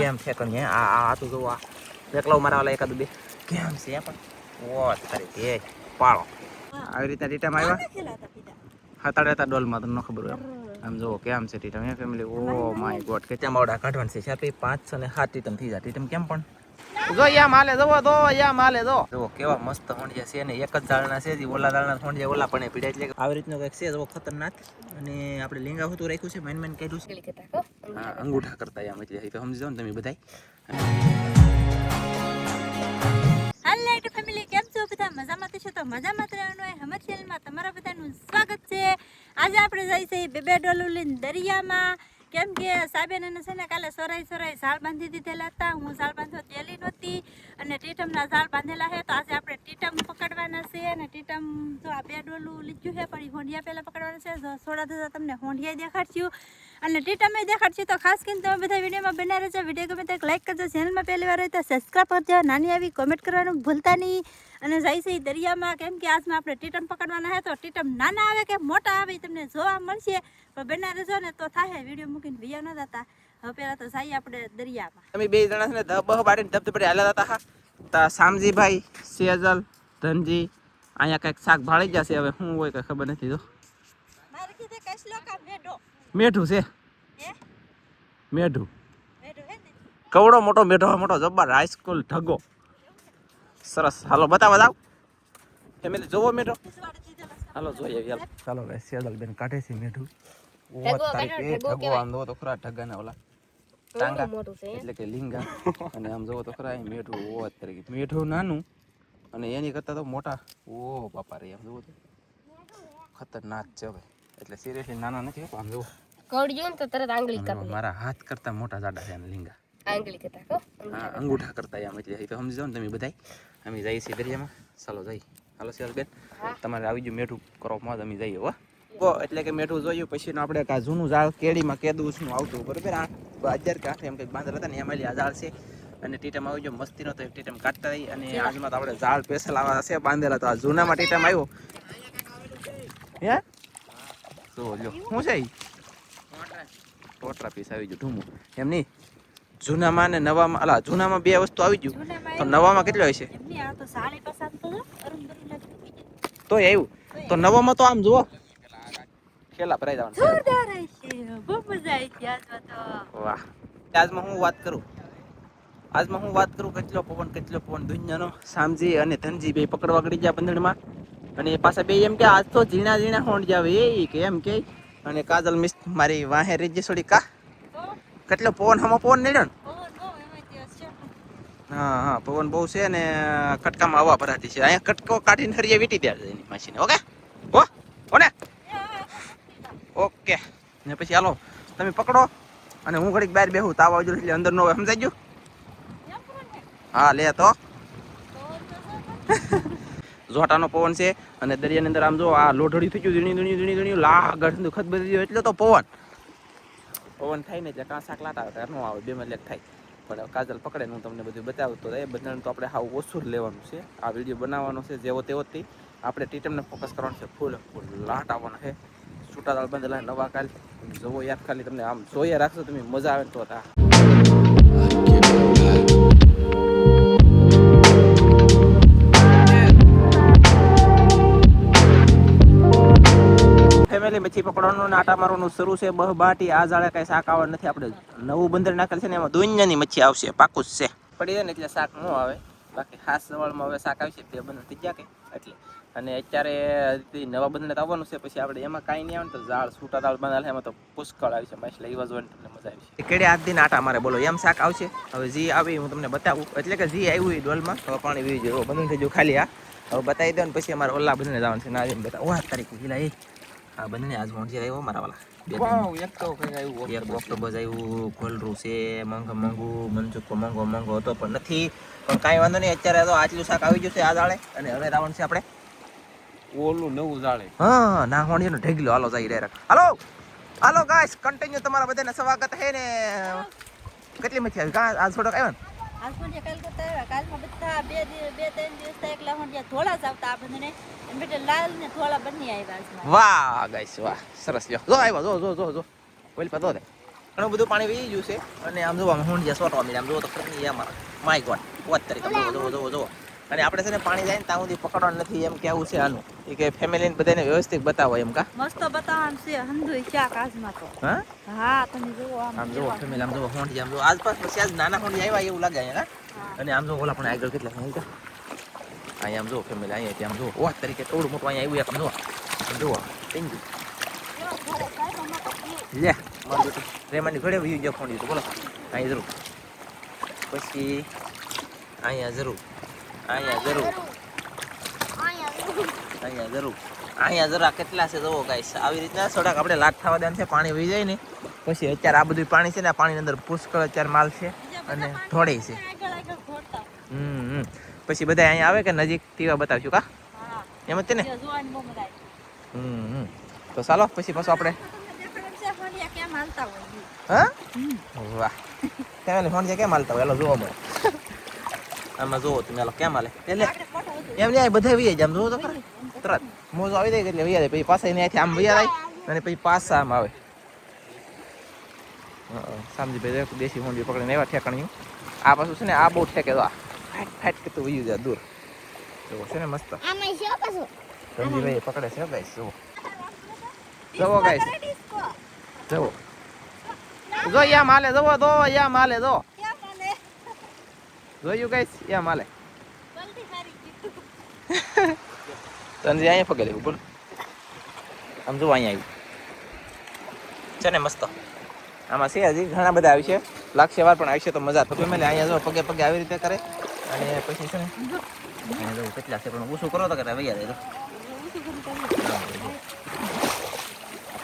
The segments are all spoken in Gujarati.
કેમ છે કણી આ આ આ તો જો આ એકલો મારા વાલા એકાદ બે. કેમ છે પણ? ઓ તારી તે પાળો. આવી રીતે ટીટમ આવ્યા? હાતાડે હતા ડોલમાં તમને ખબર હોય એમ. આમ જો કેમ છે ટીટમ એ ફેમિલી ઓ માય ગોડ કે ત્યાં માવડા કાઢવાનું છે? પાંચ અને સાત ટીટમ થઈ જાય. ટીટમ કેમ પણ? જો યા માલે જવો તો યા માલે જો. જો કેવા મસ્ત હોંડિયા છે ને એક જ દાળના છે ઓલા દાળના હોંડિયા ઓલા પણ પીડા એટલે આવી રીતનું કંઈક છે જો ખતરનાક. અને આપણે લીંગા હોતું રાખ્યું છે મેન મેન કાઢ્યું છે. હા અંગૂઠા કરતા એમ એટલે તો સમજી જાઓ ને તમે બધાય. હાલો ફેમિલી કેમ છો બધા? મજામાં છો તો મજામાં રહેવાનું હોય. હમર ચેનલમાં તમારા બધાનું સ્વાગત છે. આજે આપણે જઈ છે બે બે ડોલું લઈને દરિયામાં. કેમ કે સાબેન અને છે ને કાલે સોરાઈ સોરાઈ ઝાડ બાંધી દીધેલા હતા. હું ઝાડ બાંધવા ગયેલી નહોતી અને ટીટમના ઝાડ બાંધેલા છે. તો આજે આપણે ટીટમ પકડવાના છે ટીટમ જો આ ડોલું લીધું છે, પણ એ હોંડિયા પહેલાં પકડવાના છે. સોડા થતા તમને હોંડિયા દેખાડશું. અને ટીટમે દેખાડશું તો ખાસ કરીને તમે બધા વિડીયોમાં બના રહેજો. વીડિયો ગમે તો લાઈક કરજો. ચેનલમાં પહેલી વાર હોય તો સબસ્ક્રાઈબ કરજો. નાની આવી કોમેન્ટ કરવાનું ભૂલતા નહીં. અને જાય છે દરિયામાં, કેમ કે આજમાં આપણે ટીટમ પકડવાના છે, તો ટીટમ નાના આવે કે મોટા આવે તમને જોવા મળશે. પણ બના રહેજો ને તો થાય વીડિયો મૂકીને વિયા ન જતા. હવે પહેલાં તો જઈએ આપણે દરિયામાં. તમે બે જણા છે ને ધબ પાડીને ધબ ધબડે હાલ્યા હતા તા શામજીભાઈ સેજલ, ધનજી અહીંયા કંઈક શાક ભાળી જશે હવે શું હોય કઈ ખબર નથી તો. મારે કીધે કસલો કા મેઢો. મેઠું છે? હે? મેઠું મેઢો કવડો મોટો મેઠો મોટો જબ્બર હાઈસ્કૂલ ઢગો. સરસ. હાલો બતાવો જાવ ફેમિલી જોવો મેઠો હાલો જોઈએ હાલો. ચાલો ભાઈ સેદલ બેન કાઢે છે મેઠું ઓ ઢગો આમ જોવો તો ખરા ઢગાને ઓલા ટાંગા. એટલે કે લીંગા. અને આમ જોવો તો ખરા અહીં મેઠું ઓ તરીકે મેઠું નાનું અને એની કરતા તો મોટા. ઓ બાપા રે એમ જોવો તો. ખતરનાક છે હવે. એટલે સિરિયસલી નાના નથી આમ જોવો. કવડ જોયું તો તરત આંગળી કાપી મારા હાથ કરતા મોટા જાડા છે લીંગા. આંગળી કરતા હા અંગૂઠા કરતા એમ એટલે. તો સમજી જાઓ ને તમે બધાય. અમે જઈએ છીએ દરિયામાં. ચાલો જઈ હાલો સેલ બેન. તમારે આવી ગયું મેઠું કરો મોજ અમે જઈએ હો. કો એટલે કે મેઠું જોયું પછી આપણે કા જૂનું ઝાડ કેડીમાં કેદું શું આવતું બરાબર? આ અત્યારે કે આઠ એમ કંઈક બાંધેલા હતા ને એમાં આ ઝાડ છે. અને ટીટમ આવી ગયો મસ્તીનો તો ટીટમ કાઢતા રહી અને આજમાં તો આપણે ઝાડ પેસલ આવા છે બાંધેલા તો આ જૂનામાં ટીટમ આવ્યો. હે? તો લ્યો શું છે? ટોટરા પીસ આવી ગયું ઢૂમું. એમ નહીં. જૂનામાં ને નવામાં અલા જૂનામાં બે વસ્તુ આવી ગયું. તો નવામાં કેટલો હશે છે? તો જો, આવ્યું. તો નવામાં તો આમ જુઓ. ખેલા ભરાઈ જવાનું. વાહ. આજમાં હું વાત કરું? આજમાં હું વાત કરું કેટલો પવન કેટલો પવન. દુનિયાનો સામજી અને ધનજી બે પકડવા ગળી ગયા બંધણમાં અને પાછા બે એમ કે આજ તો ઝીણા ઝીણા હોંડ જાવે. એ કે એમ કે. અને કાજલ મિસ મારી વાહે રીજી છોડી કા? કેટલો પવન, હમો પવન નીડ્યો હા હા, પવન બહુ છે ને કટકામાં હવા ભરાતી છે. અહીંયા કટકો કાઢીને ફરીએ વીટી દે એની માસીને ઓકે? હો? ઓને? ઓકે. ને પછી હાલો, તમે પકડો. અને હું ઘડીક બહાર બેહું, તાવ આવજો એટલે અંદર નો સમજાઈ ગયું? હા, લે તો. ઝોટાનો પવન છે અને દરિયાની અંદર આમ જો આ લોઢડી થઈ ગયું ઝીણી ઝીણી ઝીણી ઝીણી લાગડ ખત બધી ગયો એટલે તો પવન. પવન થાય ને એટલે શાક લાટ આવે ન આવે, બે લેક થાય. પણ કાજલ પકડે હું તમને બધું બતાવું તો એ બધાને તો આપણે હાવ ઓછું જ લેવાનું છે. આ વીડિયો બનાવવાનો છે જેવો તેવો તે. આપણે ટીટમને ફોકસ કરવાનું છે ફૂલ ફૂલ લાટ આવવાનો છે. છૂટા દાળ બંધેલા નવા કાલ. જોવો યાદ ખાલી તમને આમ જોઈએ રાખશો તમે મજા આવે તો તા ફેમિલી ને આટા મારવાનું શરૂ છે, બહ બાટી, આ જાળે કઈ શાક આવવા નથી. આપણે નવું બંદર નાખેલ છે ને એમાં દુનિયાની મચ્છી આવશે, પાકું છે. પડી જાય ને એટલે શાક ન આવે. બાકી ખાસ સવાળમાં હવે શાક આવશે તે બંદર થઈ ગયા કે? એટલે. અને અત્યારે નવા બંદર આવવાનું છે, પછી આપણે એમાં કાંઈ નહીં આવે ને તો ઝાડ, છૂટા દાળ બનાવે એમાં તો પુષ્કળ આવશે માછલા એવા જોવાની તમને મજા આવશે કેડે આજ દિન આટા મારે? બોલો, એમ શાક આવશે? હવે જી આવી, હું તમને બતાવું. એટલે કે જી આવ્યું એ ડોલમાં. હવે પાણી વીવી ગયું બંધ થઈ ગયું ખાલી આ હવે બતાવી દો ને પછી અમારે ઓલા બંને જવાનું છે, ના બતાવો. વાહ તારીખ ગીલા એ હા બંને આજ મોંઘી આવ્યો મારા વાલા. બે ત્રણ. એક ઓક્ટોબસ આવ્યું કોલરું છે મોંઘો મોંઘું મનસુખો મોંઘો મોંઘો હતો પણ નથી. પણ કાંઈ વાંધો નહીં અત્યારે તો આટલું શાક આવી ગયું છે આ દાળે અને હવે રાવણ છે આપણે. ઓલું નવું જાળે હા ના હોણીનો ઢગલો. હાલો જાય ડાયરેક્ટ હાલો! હાલો ગાઈસ કન્ટિન્યુ તમારા બધાને સ્વાગત છે ને. કેટલી આવી? આજ થોડોક આવ્યો ને. આજમાં કાલ કરતા કાલમાં બધા બે બે, ત્રણ દિવસ થાય એકલા જ આવતા આ બધાને. એમ બેટે લાલ ને ધોળા બંને આવ્યા વાહ, ગાઈસ, વાહ, સરસ, જો જો પર દે. ઘણું બધું પાણી વહી ગયું છે અને આમ જો આમ હોંડિયા સોટવા આમ જો તો ખરી એમ માય ગોડ વાત તરીકે જોવો જોવો જોવો જોવો અને આપણે છે ને પાણી જાય ને ત્યાં સુધી પકડવાનું નથી એમ કેવું છે આનું. એ કે ફેમિલીને બધાને વ્યવસ્થિત બતાવો એમ કા? મસ્ત બતાવવાનું છે હંધુય ચાક કાજમાં તો. હા? હા તમે જુઓ આમ જો જુઓ ફેમિલી આમ જુઓ હોંડી આમ જુઓ. આસપાસ પછી આજ નાના હોંડી આવ્યા એવું લાગે અહીંયા અને આમ જો ઓલા પણ આગળ કેટલા છે અહીંયા અહીંયા આમ જુઓ ફેમિલી અહીંયા ત્યાં જુઓ. વાત તરીકે થોડું મોટું અહીંયા આવ્યું આમ જુઓ. આમ થેન્ક યુ લે મારું બેટું. રેમાની ઘડે વયું જો ફોન તો બોલો. અહીંયા જરૂર. પછી અહીંયા જરૂર. અહીંયા જરૂર. અહીંયા જરૂર. અહીંયા જરા કેટલા છે જુઓ ગાઈસ આવી રીતના થોડાક આપણે લાટ થવા દેવાનું છે પાણી વહી જાય ને. પછી અત્યારે આ બધું પાણી છે ને પાણીની અંદર પુષ્કળ અત્યારે માલ છે અને ધોળે છે. હમ. પછી બધા અહીંયા આવે કે નજીક તેવા બતાવશું કા? એમ જ છે ને? હમ. તો ચાલો પછી પાછું આપણે. હા? વાહ. ફોન છે કેમ હાલતા હોય? એલો જોવા મળે. આમાં જોવો તમે આલો કેમ હાલે? એટલે. એમ નહીં બધા વી જાય આમ જોવો તો ખરા. તરત. મોજો આવી જાય એટલે વૈયા જાય પછી પાછા એને આમ વૈયા જાય અને પછી પાછા આમ આવે. સામજીભાઈ દેખ દેશી હોંડી પકડીને એવા ઠેકાણ્યું. આ પાછું છે ને આ બહુ ઠેકે તો આ. ફાટ ફાટ કે તું વયું જાય દૂર. જોવો છે ને મસ્ત. આમાં શું પાછું. સંજીભાઈ પકડે છે ગાઈસ જુઓ જુઓ ગાઈસ. જુઓ જો યા માલે જુઓ તો યા માલે મને? જોયું ગાઈસ એમ માલે જલ્દી તને અહીંયા પગે લેવું બોલ આમ જો અહીંયા આવ્યું છે ને મસ્ત. આમાં છે હજી ઘણા બધા આવી છે. લાગશે વાર પણ આવશે તો મજા થશે મેલે અહીંયા જો પગે પગે આવી રીતે કરે. અને પછી છે ને કેટલા છે પણ ઓછું કરો તો કરે વૈયા જાય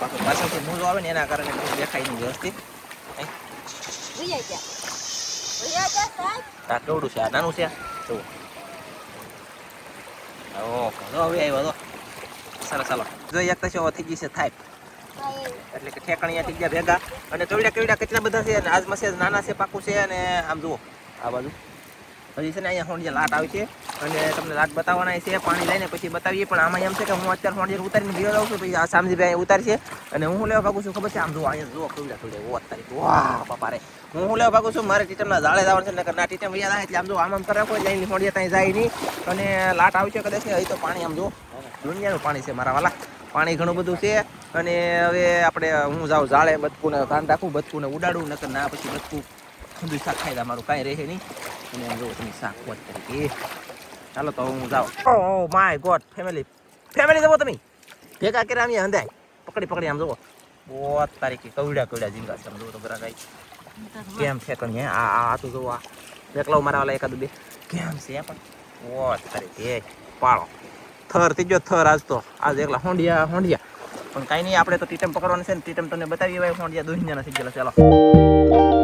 પાછું પાછળથી મોજો આવે ને એના કારણે દેખાય નહીં વ્યવસ્થિત વૈયા ગયા. વૈયા ગયા સાહેબ. આ કેવડું છે? આ નાનું છે? ઓહો જો હવે આવ્યો હતો સરસ ચાલો. જોઈ એક તો થઈ ગઈ છે, થાય. એટલે કે ઠેકાણિયા થઈ ગયા ભેગા. અને કવડા કવડા કેટલા બધા છે? અને આજમાં છે, નાના છે, પાકું છે, અને આમ જુઓ, આ બાજુ. હજી છે ને અહીંયા હોંડિયા લાટ આવી છે. અને તમને લાટ બતાવવાના છે, પાણી લઈને પછી બતાવીએ. પણ આમાં એમ છે કે હું અત્યારે હોંડિયા ઉતારીને બીજો જાઉં છું પછી આ સામજીભાઈ ઉતારશે અને હું લેવા ભાગું છું ખબર છે? આમ જો અહીંયા જુઓ કવડા કવડા ઓ અત્યારે વાહ બાપા રે. હું શું લેવા ભાગું છું? મારે ટીચરના જાળે જવાનું છે, નકર ના ટીચર વૈયા થાય એટલે આમ જો આમ આમ કરે કોઈ જઈને હોંડિયા ત્યાં જાય નહીં. અને લાટ આવશે કદાચ ને અહીં તો પાણી આમ જો દુનિયાનું પાણી છે મારા વાલા. પાણી ઘણું બધું છે. અને હવે આપણે હું જાઉં જાળે બચકુને ધ્યાન રાખું બચકુને ઉડાડું, નકર ના પછી બચકું બધું શાક ખાઈ મારું કાંઈ રહે નહીં અને આમ જો તમે શાક વધ તરીકે ચાલો તો હું જાઉં oh my god family family જવો તમે ભેગા કર્યા અમે હંધાય પકડી પકડી આમ જુઓ બહુ તારીખે કવડા કવડા ઝીંગા છે આમ જુઓ તો બરા કાંઈ કેમ છે કણ હે આ આ આ તો જુઓ આ એકલાવ મારા વાલા એકાદ બે કેમ છે પણ ઓ તારીખે પાળો થર થઈ ગયો થર આજ તો આજ એકલા હોંડિયા હોંડિયા પણ કાંઈ નહીં આપણે તો ટીટમ પકડવાનું છે ને ટીટમ તમને બતાવી ભાઈ હોંડિયા દુનિયાના થઈ ગયેલા ચાલો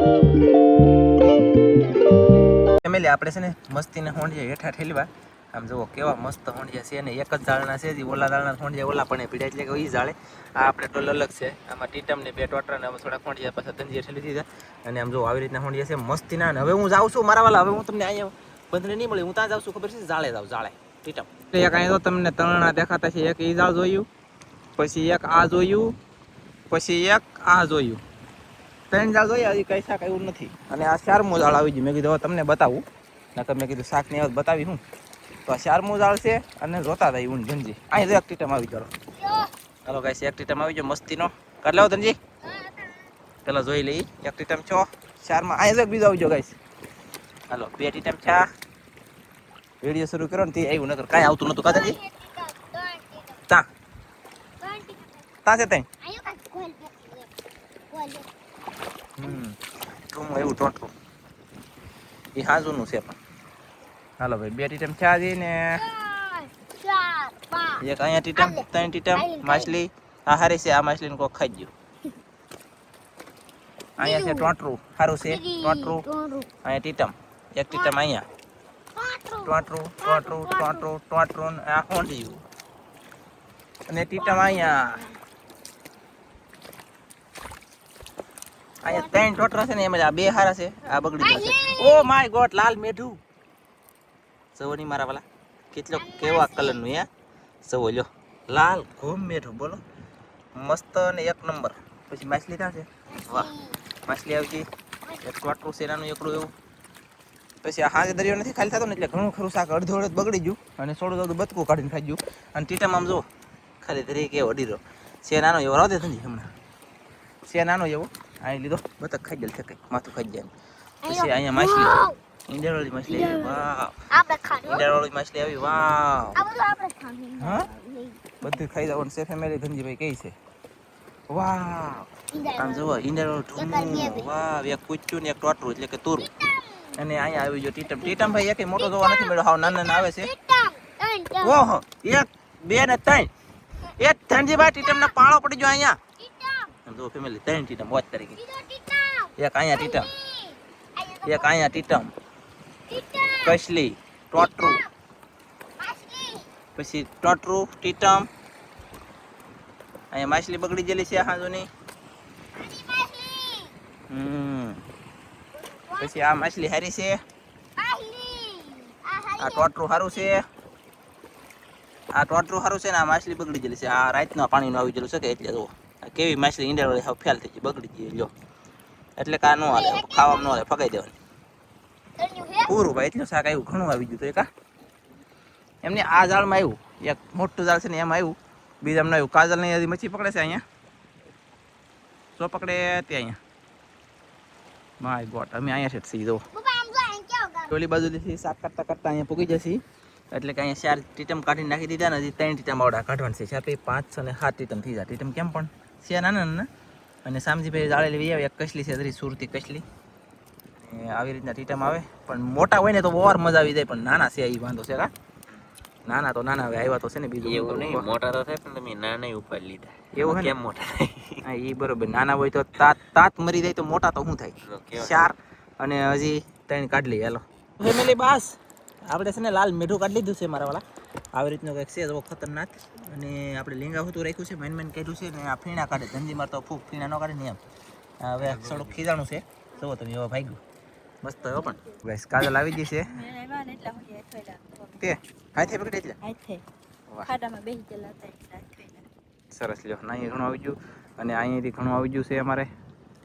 ફેમિલી આપણે છે ને મસ્તીને હોંડિયા હેઠા ઠેલવા. આમ જુઓ કેવા મસ્ત હોંડિયા છે ને એક જ ઝાડના છે જે ઓલા ઝાડના હોંડિયા ઓલા પણ પીડા એટલે કે ઈ ઝાડે. આ આપણે ટોલ અલગ છે. આમાં ટીટમ ને બે ટોટર ને થોડા હોંડિયા પાછા ધંજીયા ઠેલી દીધા. અને આમ જુઓ આવી રીતના હોંડિયા છે. મસ્તીના અને હવે હું જાઉં છું મારા વાલા, હવે હું તમને અહીંયા બંધને નહીં મળી હું ત્યાં જાઉં છું, ખબર છે? ઝાડે જાઉં, ઝાડે. ટીટમ. એક અહીંયા તો તમને તરણા દેખાતા છે. એક ઈ ઝાડ જોયું, પછી એક આ જોયું, પછી એક આ જોયું. ત્રણ ઝાડ જોયા, હજી કઈ શાક એવું નથી. અને આ ચારમું ઝાડ આવી ગયું. મેં કીધું તમને બતાવું. નકર મેં કીધું શાક ને બતાવી હું. તો આ ચારમું ઝાડ છે અને જોતા થાય ઊંડ ધનજી અહીં જો એક ટીટમ આવી ગયો. ચાલો ગાઈસ એક ટીટમ આવી ગયો મસ્તીનો. કરી લેવો ધનજી. પેલા જોઈ લઈ. એક ટીટમ છો. ચારમાં. અહીં જો બીજો આવી ગયો ગાઈસ હાલો, બે ટીટમ છા વીડિયો શરૂ કર્યો ને તે આવ્યું, નકર કાંઈ આવતું નતું કાંઈ તા. તા છે તઈ? હમ. એવું ટોટલું એ હાજુનું છે પણ. હાલો ભાઈ બે ટીટમ ચા દી ને? એક અહીંયા ટીટમ ત્રણ ટીટમ માછલી. આ હારી છે આ માછલીને કોક ખાઈ ગયું. અહીંયા છે ટોટરું સારું છે ટોટરું. અહીંયા ટીટમ એક ટીટમ અહીંયા. ટોટરું. ટોટરું ટોટરું ટોટરું. આ હોંડિયું. અને ટીટમ અહીંયા. અહીંયા ત્રણ ટોટરા છે ને એમાં આ બે હારા છે આ બગડી છે. ઓ માય ગોડ લાલ મેઠું નહીં મારા વાલા. કેટલો કેવા કલરનું હે? સવો લ્યો. લાલ ઘૂમ મેઠું, બોલો. મસ્ત અને એક નંબર. પછી માછલી ક્યાં છે? વાહ, માછલી આવી ગઈ એક ટોટલું છે નાનું એકડું એવું. પછી હાજે દરિયો નથી ખાલી થતો ને, એટલે ઘણું ખરું શાક અડધો અડધ બગડી ગયું અને થોડું થોડું બતકું કાઢીને ખાઈ ગયું. અને ટીટામાં આમ જો ખાલી દરિયા કેવો અડીરો. છે નાનો એવો રાવ દે હમણાં. છે નાનો એવો અહીં લીધો, બતક ખાઈ જાય કંઈક, માથું ખાઈ જાય પછી અહીંયા માછલી. ઈંડાવાળી માછલી આવી વાવ આપણે ખાધું ઈંડાવાળી માછલી આવી વાવ. આ બધું આપણે ખાધું હા. બધું ખાઈ જવાનું છે ફેમિલી ધનજીભાઈ કઈ છે. વાહ આમ જુઓ ઈંડાવાળું ઢૂંઢું વાવ એક કૂચ્યું ને એક ટોટરું એટલે કે તુરું. અને અહીંયા આવી ગયો ટીટમ. ટીટમ ભાઈ એક મોટો જોવા નથી મળ્યો. હાવ નાના નાના આવે છે. ઓહો એક બે ને ત્રણ. એક ધનજીભાઈ ટીટમ ને પાળો પડી ગયો અહીંયા. જો ફેમિલી ત્રણ ટીટમ વોચ તરીકે એક અહીંયા ટીટમ. એક અહીંયા ટીટમ. કસલી ટોટરું. પછી ટોટરું, ટીટમ. અહીંયા માછલી બગડી ગયેલી છે હાજુની હમ. પછી આ માછલી હારી છે. આ ટોટરું સારું છે. આ ટોટરું સારું છે ને આ માછલી બગડી ગયેલી છે. આ રાતના પાણીનું આવી ગયેલું છે કે એટલે જુઓ કેવી માછલી ઈંડા ફેલ થઈ ગઈ, બગડી ગઈ, લ્યો. એટલે કે આ ન હાલે, ખાવામાં ન હાલે, ફગાઈ દેવાની. પૂરું ભાઈ એટલું શાક આવ્યું ઘણું આવી ગયું તો એકા એમને આ જાળમાં આવ્યું એક મોટું જાળ છે ને એમાં આવ્યું બીજામાં આવ્યું કાજલ નહીં હજી મચ્છી પકડે છે અહીંયા. શો પકડે તે અહીંયા. માય ગોટ અમે અહીંયા છે સીધો. ટોલી બાજુથી શાક કરતા કરતા અહીંયા પૂગી જશે. એટલે કે અહીંયા ચાર ટીટમ કાઢી નાખી દીધા ને હજી ત્રણ ટીટમ આવડા કાઢવાનું છે. ચાર પછી પાંચ છ ને સાત ટીટમ થઈ જાય ટીટમ કેમ પણ? છે નાના નાના. અને સામજીભાઈ જાળેલી વી આવે. એક કસલી છે સુરતી કસલી. આવી રીતના ટીટમ આવે. પણ મોટા હોય ને તો બહુ મજા આવી જાય પણ નાના છે એ વાંધો છે કા? નાના તો નાના હવે આવ્યા તો છે ને બીજું એવું નહીં મોટા તો થાય પણ તમે નાના ઉપાડી લીધા. એવું કેમ મોટા હા એ બરોબર. નાના હોય તો તાત તાત મરી જાય તો મોટા તો શું થાય? ચાર અને હજી ત્રણ કાઢ લઈએ હાલો. ફેમિલી બસ. આપણે છે ને લાલ મીઠું કાઢી લીધું છે મારા વાળા. આવી રીતનું કંઈક છે જો ખતરનાક. અને આપણે લીંગા હોતું રાખ્યું છે મેન મેન કાઢ્યું છે ને આ ફીણા કાઢે. ધંધી મારતો ફૂક ફીણા ન કાઢે ને એમ. હવે થોડુંક ખીજાણું છે. જુઓ તમે એવા ભાગ્યું. મસ્ત હો પણ. બસ કાજલ આવી ગઈ છે. તે હાથે પકડી એટલે? હાથે. ખાડામાં બેહી ગયેલા હતા એટલે સરસ લ્યો. ના અહીં ઘણું આવી ગયું. અને અહીંયાથી ઘણું આવી ગયું છે અમારે.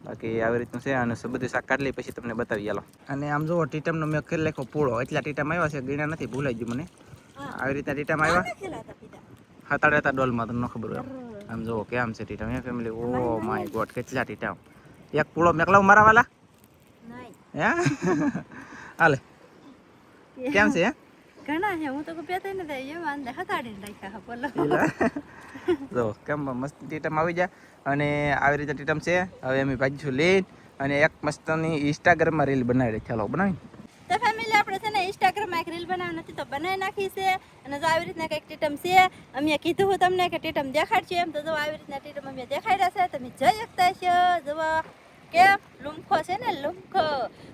બાકી આવી રીતનું છે અને બધું શાક કાઢી લઈ પછી તમને બતાવી ચાલો અને આમ જુઓ ટીટમનો મેં કરી લખો પૂળો. એટલા ટીટમ આવ્યા છે ગીણા નથી ભૂલાઈ ગયું મને. આવી રીતના ટીટમ આવ્યા. હતાડે હતા ડોલમાં તમને ખબર હોય. આમ જુઓ કેમ છે ટીટમ હે ફેમિલી ઓ માય ગોડ કેટલા ટીટમ એક પૂળો મેકલાવ મારા વાલા હે? હાલે. કેમ છે ઘણા છે હું તો કોઈ પેતા નથી. એમાં અંદર હતાડીને રાખ્યા બોલો. જો કેમ મસ્ત ટીટમ આવી જાય અને આવી રીતે ટીટમ છે. હવે અમે પાછું લઈને અને એક મસ્તની ઇન્સ્ટાગ્રામમાં રીલ બનાવી ચાલો બનાવી તો ફેમિલી આપણે છે ને ઇન્સ્ટાગ્રામમાં એક રીલ બનાવવાની હતી તો બનાવી નાખી છે. અને જો આવી રીતના કંઈક ટીટમ છે અમે કીધું હું તમને કે ટીટમ દેખાડશે એમ. તો જો આવી રીતના ટીટમ અમે દેખાડ્યા છે તમે જઈ શકતા છો જુઓ. કેમ લુમખો છે ને, લુમખો.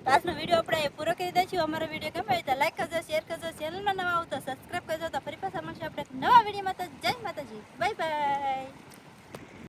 તો આજનો વીડિયો આપણે પૂરો કરી દઈશું. અમારો વીડિયો ગમે તો લાઈક કરજો શેર કરજો ચેનલમાં નવા આવો તો સબસ્ક્રાઈબ કરજો. તો ફરી પાછા મળશે આપણે નવા વિડીયોમાં. તો જય માતાજી. Bye bye